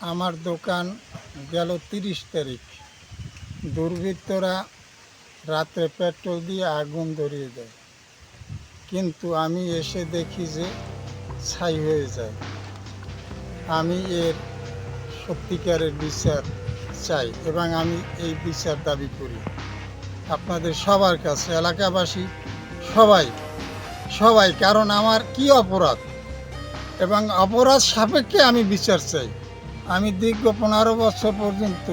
আমার দোকান গেল তিরিশ তারিখ। দুর্বৃত্তরা রাত্রে পেট্রোল দিয়ে আগুন ধরিয়ে দেয়। কিন্তু আমি এসে দেখি যে ছাই হয়ে যায়। আমি এর সত্যিকারের বিচার চাই এবং আমি এই বিচার দাবি করি। আপনাদের সবার কাছে, এলাকাবাসী, সবাই সবাই, কারণ আমার কি অপরাধ? এবং অপরাধ সাপেক্ষে আমি বিচার চাই। আমি দীর্ঘ পনেরো বছর পর্যন্ত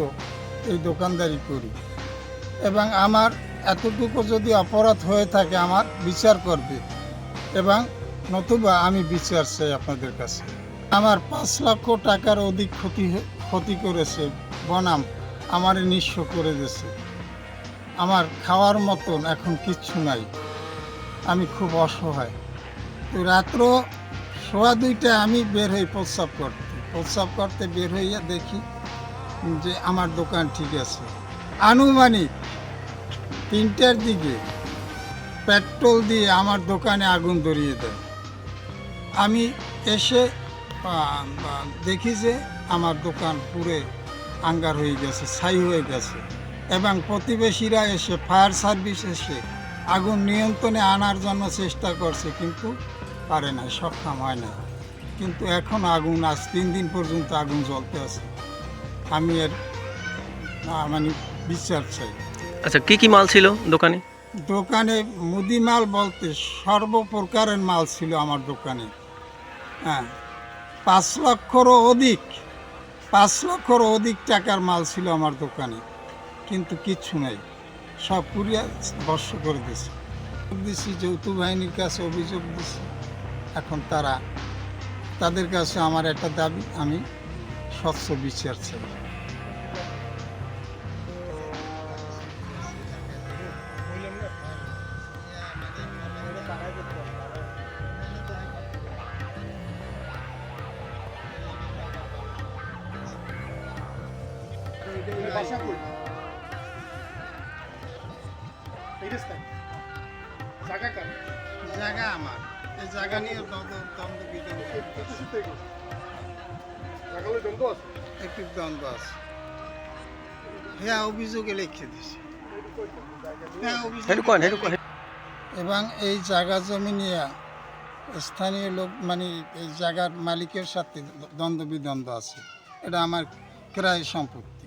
এই দোকানদারি করি। এবং আমার এতটুকু যদি অপরাধ হয়ে থাকে, আমার বিচার করবে এবং নতুবা আমি বিচার চাই আপনাদের কাছে। আমার পাঁচ লক্ষ টাকার অধিক ক্ষতি ক্ষতি করেছে, বনাম আমার নিঃস্ব করে দিয়েছে। আমার খাওয়ার মতন এখন কিচ্ছু নাই। আমি খুব অসহায়। তো রাত্র সোয়া দুইটা আমি বের হয়ে প্রস্রাব করতে। প্রস্রাব করতে বের হইয়া দেখি যে আমার দোকান ঠিক আছে। আনুমানিক তিনটার দিকে পেট্রোল দিয়ে আমার দোকানে আগুন ধরিয়ে দেয়। আমি এসে দেখি যে আমার দোকান পুরে আঙ্গার হয়ে গেছে, ছাই হয়ে গেছে এবং প্রতিবেশীরা এসে ফায়ার সার্ভিস এসে আগুন নিয়ন্ত্রণে আনার জন্য চেষ্টা করছে কিন্তু পারে না সক্ষম হয় না কিন্তু এখন আগুন আজ তিন দিন পর্যন্ত আগুন জ্বলতে আছে। আমি এর মানে বিচার চাই। আচ্ছা কি কি মাল ছিল দোকানে? দোকানে মুদি মাল বলতে সর্বপ্রকারের মাল ছিল আমার দোকানে। হ্যাঁ পাঁচ লক্ষরও অধিক পাঁচ লক্ষর অধিক টাকার মাল ছিল আমার দোকানে কিন্তু কিচ্ছু নাই। সব পুরিয়া বর্ষ করে দিয়েছে। দিছি যৌথ বাহিনীর কাছে অভিযোগ দিছি এখন তারা তাদের কাছে আমার একটা দাবি আমি স্বচ্ছ বিচার চাই। জায়গা আমার। জায়গা নিয়ে দ্বন্দ্ব একটু দ্বন্দ্ব আছে। হ্যাঁ অভিযোগে লিখে দিছি। হ্যাঁ অভিযোগ হেটু কন এবং এই জায়গা জমি নিয়ে স্থানীয় লোক মানে এই জায়গার মালিকের সাথে দ্বন্দ্ব বিদ্বন্দ্ব আছে। এটা আমার ক্রয় সম্পত্তি।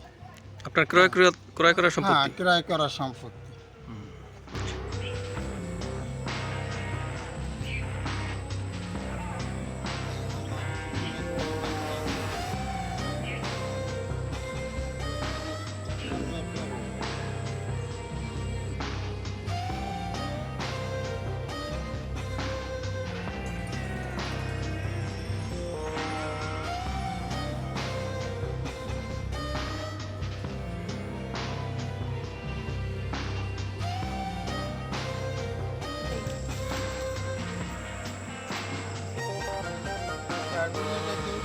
আপনার ক্রয় ক্রয় ক্রয় করার হ্যাঁ সম্পত্তি? ক্রয় করা সম্পত্তি। আর